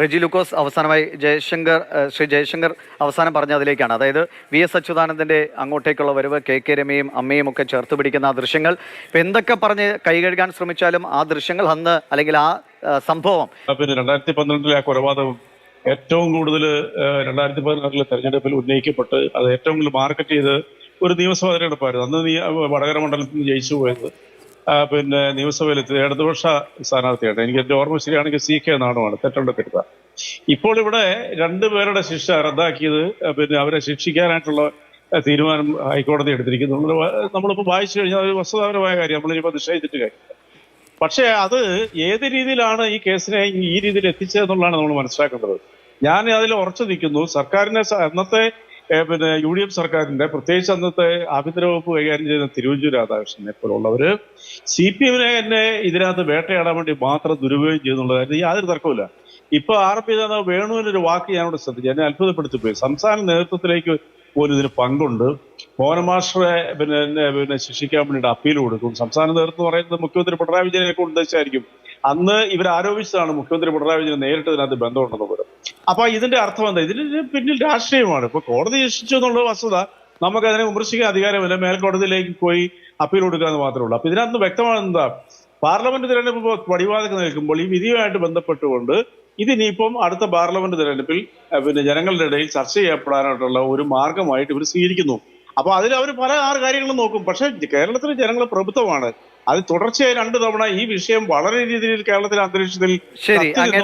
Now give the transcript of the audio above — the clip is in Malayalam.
റെജി ലുക്കോസ് അവസാനമായി ജയശങ്കർ ശ്രീ ജയശങ്കർ അവസാനം പറഞ്ഞ അതിലേക്കാണ്. അതായത് വി എസ് അച്യുതാനന്ദന്റെ അങ്ങോട്ടേക്കുള്ള വരവ് കെ കെ രമയും അമ്മയും ഒക്കെ ചേർത്ത് പിടിക്കുന്ന ആ ദൃശ്യങ്ങൾ. ഇപ്പം എന്തൊക്കെ പറഞ്ഞ് കൈകഴുകാൻ ശ്രമിച്ചാലും ആ ദൃശ്യങ്ങൾ അന്ന് അല്ലെങ്കിൽ ആ സംഭവം പിന്നെ രണ്ടായിരത്തി പന്ത്രണ്ടിലെ ആ കൊലപാതകം ഏറ്റവും കൂടുതൽ രണ്ടായിരത്തി പതിനാറിലെ തെരഞ്ഞെടുപ്പിൽ ഉന്നയിക്കപ്പെട്ട് അത് ഏറ്റവും കൂടുതൽ മാർക്കറ്റ് ചെയ്ത് ഒരു നിയമസഭാ തെരഞ്ഞെടുപ്പായിരുന്നു. അന്ന് നീ വടകര മണ്ഡലത്തിൽ നിന്ന് ജയിച്ചു പോയത്. പിന്നെ നിയമസഭയിൽ ഇടതുപക്ഷ സ്ഥാനാർത്ഥിയാണ് എനിക്ക് എന്റെ ഓർമ്മ ശരിയാണെങ്കിൽ സി കെ നാണുമാണ് തെറ്റുണ്ട് തെറ്റുക ഇപ്പോൾ ഇവിടെ രണ്ടുപേരുടെ ശിക്ഷ റദ്ദാക്കിയത് പിന്നെ അവരെ ശിക്ഷിക്കാനായിട്ടുള്ള തീരുമാനം ഹൈക്കോടതി എടുത്തിരിക്കുന്നു. നമ്മളിപ്പോൾ വായിച്ചു കഴിഞ്ഞാൽ ഒരു വസ്തുതാപരമായ കാര്യം നമ്മളിപ്പോ നിഷേധിച്ചിട്ട് കാര്യം പക്ഷേ അത് ഏത് രീതിയിലാണ് ഈ കേസിനെ ഈ രീതിയിൽ എത്തിച്ചതെന്നുള്ളതാണ് നമ്മൾ മനസ്സിലാക്കേണ്ടത്. ഞാൻ അതിൽ ഉറച്ചു നിൽക്കുന്നു. സർക്കാരിനെ അന്നത്തെ പിന്നെ യു ഡി എഫ് സർക്കാരിന്റെ പ്രത്യേകിച്ച് അന്നത്തെ ആഭ്യന്തര വകുപ്പ് കൈകാര്യം ചെയ്യുന്ന തിരുവഞ്ചൂർ രാധാകൃഷ്ണനെ പോലുള്ളവര് സി പി എമ്മിനെ തന്നെ ഇതിനകത്ത് വേട്ടയാടാൻ വേണ്ടി മാത്രം ദുരുപയോഗം ചെയ്യുന്നുള്ള യാതൊരു തർക്കമില്ല ഇപ്പൊ ആർ പി നേതാവ് വേണുവിന്റെ ഒരു വാക്ക് ഞാനിവിടെ ശ്രദ്ധിച്ചു. എന്നെ അത്ഭുതപ്പെടുത്തി പോയി. സംസ്ഥാന നേതൃത്വത്തിലേക്ക് പോലും ഇതിന് പങ്കുണ്ട്. മോഹനമാസ്റ്ററെ പിന്നെ പിന്നെ ശിക്ഷിക്കാൻ വേണ്ടിയിട്ട് അപ്പീൽ കൊടുക്കും. സംസ്ഥാന നേതൃത്വം പറയുന്നത് മുഖ്യമന്ത്രി പിണറായി വിജയനെ ഒക്കെ ഉദ്ദേശിച്ചായിരിക്കും. അന്ന് ഇവർ ആരോപിച്ചതാണ് മുഖ്യമന്ത്രി പിണറായി വിജയൻ നേരിട്ട് ഇതിനകത്ത് ബന്ധമുണ്ടെന്ന് പോലും അപ്പൊ ഇതിന്റെ അർത്ഥം എന്താ? ഇതിന് പിന്നിൽ രാഷ്ട്രീയമാണ്. ഇപ്പൊ കോടതി ശിക്ഷിച്ചു എന്നുള്ള വസ്തുത നമുക്ക് അതിനെ വിമർശിക്കാൻ അധികാരമില്ല. മേൽക്കോടതിയിലേക്ക് പോയി അപ്പീൽ കൊടുക്കുക എന്ന് മാത്രമേ ഉള്ളൂ. അപ്പൊ ഇതിനകത്ത് വ്യക്തമാണ് എന്താ? പാർലമെന്റ് തിരഞ്ഞെടുപ്പ് പടിവാതക്ക് നിൽക്കുമ്പോൾ ഈ വിധിയുമായിട്ട് ബന്ധപ്പെട്ടുകൊണ്ട് ഇതിനിയിപ്പം അടുത്ത പാർലമെന്റ് തിരഞ്ഞെടുപ്പിൽ പിന്നെ ജനങ്ങളുടെ ഇടയിൽ ചർച്ച ചെയ്യപ്പെടാനായിട്ടുള്ള ഒരു മാർഗമായിട്ട് ഇവർ സ്വീകരിക്കുന്നു. അപ്പൊ അതിൽ അവർ പല ആറ് കാര്യങ്ങളും നോക്കും. പക്ഷെ കേരളത്തിലെ ജനങ്ങൾ പ്രഭുത്വമാണ് അത് തുടർച്ചയായി രണ്ടു തവണ ഈ വിഷയം വളരെ രീതിയിൽ കേരളത്തിലെ അന്തരീക്ഷത്തിൽ ശരി